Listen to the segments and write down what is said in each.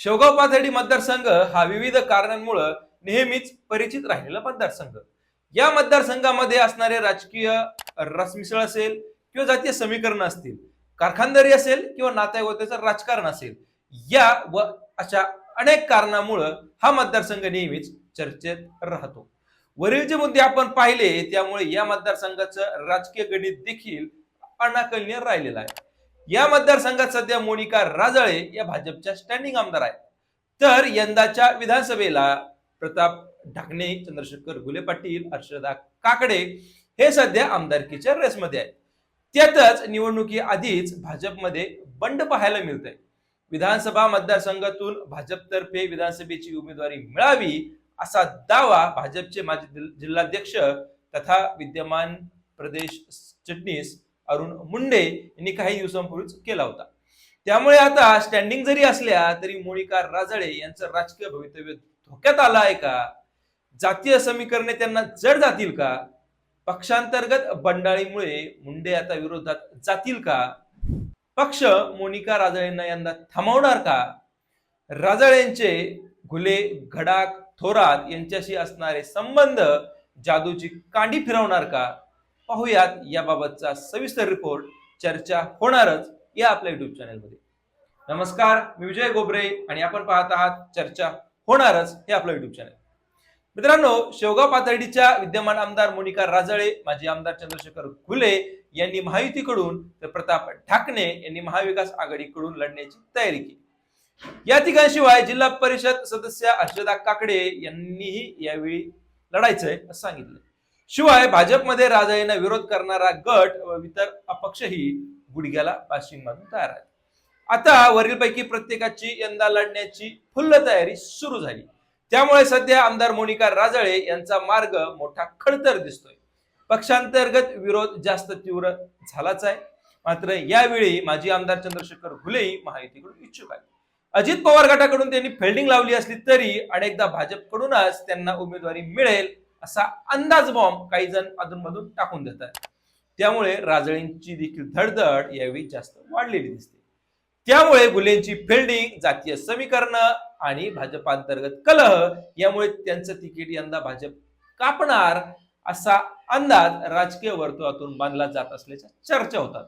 शेवगाव पाथर्डी मतदारसंघ हा विविध कारणांमुळे नेहमीच परिचित राहिलेला मतदारसंघ. या मतदारसंघामध्ये असणारे राजकीय रसमिसळ असेल किंवा जातीय समीकरण असतील कारखानदारी असेल किंवा नात्यागोत्याचं राजकारण असेल या व अशा अनेक कारणामुळं हा मतदारसंघ नेहमीच चर्चेत राहतो. वरील जे मुद्दे आपण पाहिले त्यामुळे या मतदारसंघाचं राजकीय गणित देखील अनाकलनीय राहिलेलं आहे. या मतदारसंघात सध्या मोनिका राजळे या भाजपच्या स्टँडिंग आमदार आहेत. तर यंदाच्या विधानसभेला प्रताप ढाकणे चंद्रशेखर घुले पाटील हर्षदा काकडे हे सध्या आमदारकीच्या रेसमध्ये आहेत. त्यातच निवडणुकी आधीच भाजपमध्ये बंड पाहायला मिळतंय. विधानसभा मतदारसंघातून भाजपतर्फे विधानसभेची उमेदवारी मिळावी असा दावा भाजपचे माजी जिल्हाध्यक्ष तथा विद्यमान प्रदेश चटणीस अरुण मुंडे यांनी काही दिवसांपूर्वीच केला होता. त्यामुळे आता स्टँडिंग जरी असल्या तरी मोनिका राजळे यांचं राजकीय भवितव्य धोक्यात आलं आहे का? जातीय समीकरणे त्यांना जड जातील का? पक्षांतर्गत बंडाळीमुळे मुंडे आता विरोधात जातील का? पक्ष मोनिका राजळेंना यांना थांबवणार का? राजळेंचे घुले घडाक थोरात यांच्याशी असणारे संबंध जादूची कांडी फिरवणार का? पाहूयात याबाबतचा सविस्तर रिपोर्ट चर्चा होणारच या आपल्या युट्यूब चॅनलमध्ये नमस्कार मी विजय गोबरे आणि आपण पाहत आहात चर्चा होणारच हे आपलं युट्यूब चॅनल मित्रांनो शेवगाव पाथर्डीच्या विद्यमान आमदार मोनिका राजळे माजी आमदार चंद्रशेखर घुले यांनी महायुतीकडून तर प्रताप ठाकणे यांनी महाविकास आघाडीकडून लढण्याची तयारी केली. या ठिकाणशिवाय जिल्हा परिषद सदस्य हर्षदा काकडे यांनीही यावेळी लढायचंय असं सांगितलं. शिवाय भाजपमध्ये राजाईंना विरोध करणारा गट व इतर अपक्षही गुडघ्याला पाशिंग बांधून तयार आहेत. आता वरीलपैकी प्रत्येकाची यंदा लढण्याची फुल्ल तयारी सुरू झाली. त्यामुळे सध्या आमदार मोनिका राजळे यांचा मार्ग मोठा खडतर दिसतोय. पक्षांतर्गत विरोध जास्त तीव्र झालाच आहे. मात्र यावेळी माजी आमदार चंद्रशेखर घुलेही महायुतीकडून इच्छुक आहेत. अजित पवार गटाकडून त्यांनी फिल्डिंग लावली असली तरी अनेकदा भाजपकडूनच त्यांना उमेदवारी मिळेल असा अंदाज बॉम्ब काही जण अधूनमधून टाकून देतात. त्यामुळे राजळींची देखील धडधड यावेळी जास्त वाढलेली दिसते. त्यामुळे गुलेंची फिल्डिंग जातीय समीकरण आणि भाजपांतर्गत कलह यामुळे त्यांचं तिकीट यंदा भाजप कापणार असा अंदाज राजकीय वर्तुळातून बांधला जात असल्याच्या चर्चा होतात.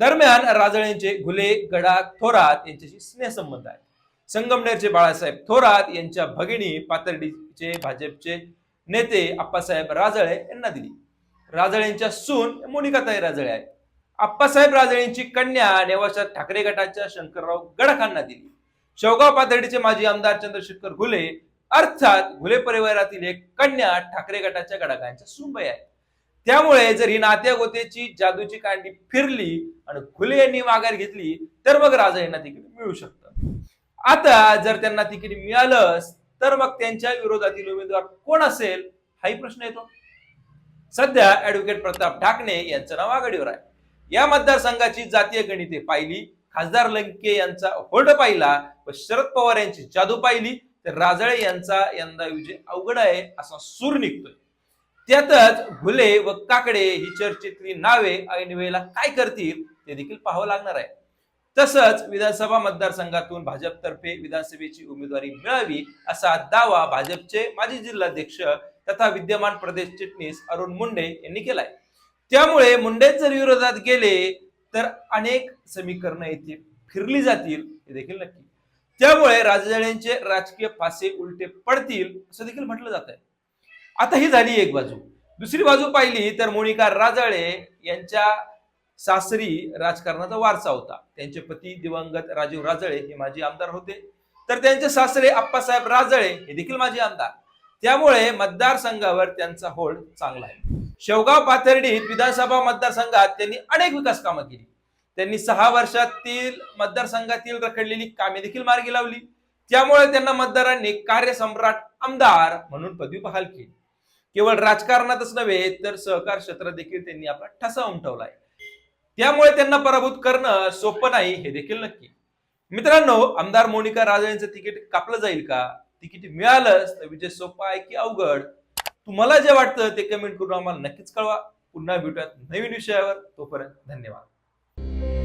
दरम्यान राजळेंचे घुले गडा थोरात यांच्याशी स्नेहसंबंध आहे संगमनेरचे बाळासाहेब थोरात यांच्या भगिनी पातर्डीचे भाजपचे नेते आप्पासाहेब राजळे यांना दिली. राजळेंच्या सून मोनिकाताई राजळे आहेत. आप्पासाहेब राजळेंची कन्या नेवाशा ठाकरे गटाच्या शंकरराव गडाखांना दिली. शेवगाव पाथर्डीचे माजी आमदार चंद्रशेखर घुले अर्थात घुले परिवारातील एक कन्या ठाकरे गटाच्या गडाखांच्या सुनबाई आहे त्यामुळे जर ही नात्या गोत्याची जादूची कांडी फिरली आणि घुले यांनी माघार घेतली तर मग राजा यांना तिकीट मिळू शकतं. आता जर त्यांना तिकीट मिळालं तर मग त्यांच्या विरोधातील उमेदवार कोण असेल हाही प्रश्न येतो. सध्या ऍडव्होकेट प्रताप ठाकणे यांचं नाव आघाडीवर आहे. या मतदारसंघाची जातीय गणिते पाहिली खासदार लंके यांचा होल्ड पाहिला व शरद पवार यांची जादू पाहिली तर राजळे यांचा यंदा विजय अवघड आहे असा सूर निघतोय. त्यातच घुले व काकडे ही चर्चेतली नावे ऐन वेळेला काय करतील ते देखील पाहावं लागणार आहे. तसंच विधानसभा मतदारसंघातून भाजपतर्फे विधानसभेची उमेदवारी मिळावी असा दावा भाजपचे माजी जिल्हाध्यक्ष तथा विद्यमान प्रदेश चिटणीस अरुण मुंडे यांनी केलाय. त्यामुळे मुंडे जर विरोधात गेले तर अनेक समीकरणं येथे फिरली जातील हे देखील नक्की. त्यामुळे राजवाड्यांचे राजकीय फासे उलटे पडतील असं देखील म्हटलं जात आहे आता ही झाली एक बाजू. दुसरी बाजू पाहिली तर मोनिका राजाळे यांच्या सासरी राजकारणाचा वारसा होता. त्यांचे पती दिवंगत राजीव राजळे हे माजी आमदार होते. तर त्यांचे सासरे आप्पासाहेब राजळे हे देखील माजी आमदार. त्यामुळे मतदारसंघावर त्यांचा होल्ड चांगला आहे. शेवगाव पाथर्डीत विधानसभा मतदारसंघात त्यांनी अनेक विकास कामं केली. त्यांनी सहा वर्षातील मतदारसंघातील रखडलेली कामे देखील मार्गी लावली. त्यामुळे त्यांना मतदारांनी कार्यसम्राट आमदार म्हणून पदवी बहाल केली. केवळ राजकारणातच नव्हे तर सहकार क्षेत्रात देखील त्यांनी आपला ठसा उमटवलाय त्यामुळे त्यांना पराभूत करणं सोपं नाही हे देखील नक्की. मित्रांनो आमदार मोनिका राजा यांचं तिकीट कापलं जाईल का? तिकीट मिळालंच तर विजय सोपा आहे की अवघड? तुम्हाला जे वाटतं ते कमेंट करून आम्हाला नक्कीच कळवा. पुन्हा भेटूयात नवीन विषयावर. तोपर्यंत धन्यवाद.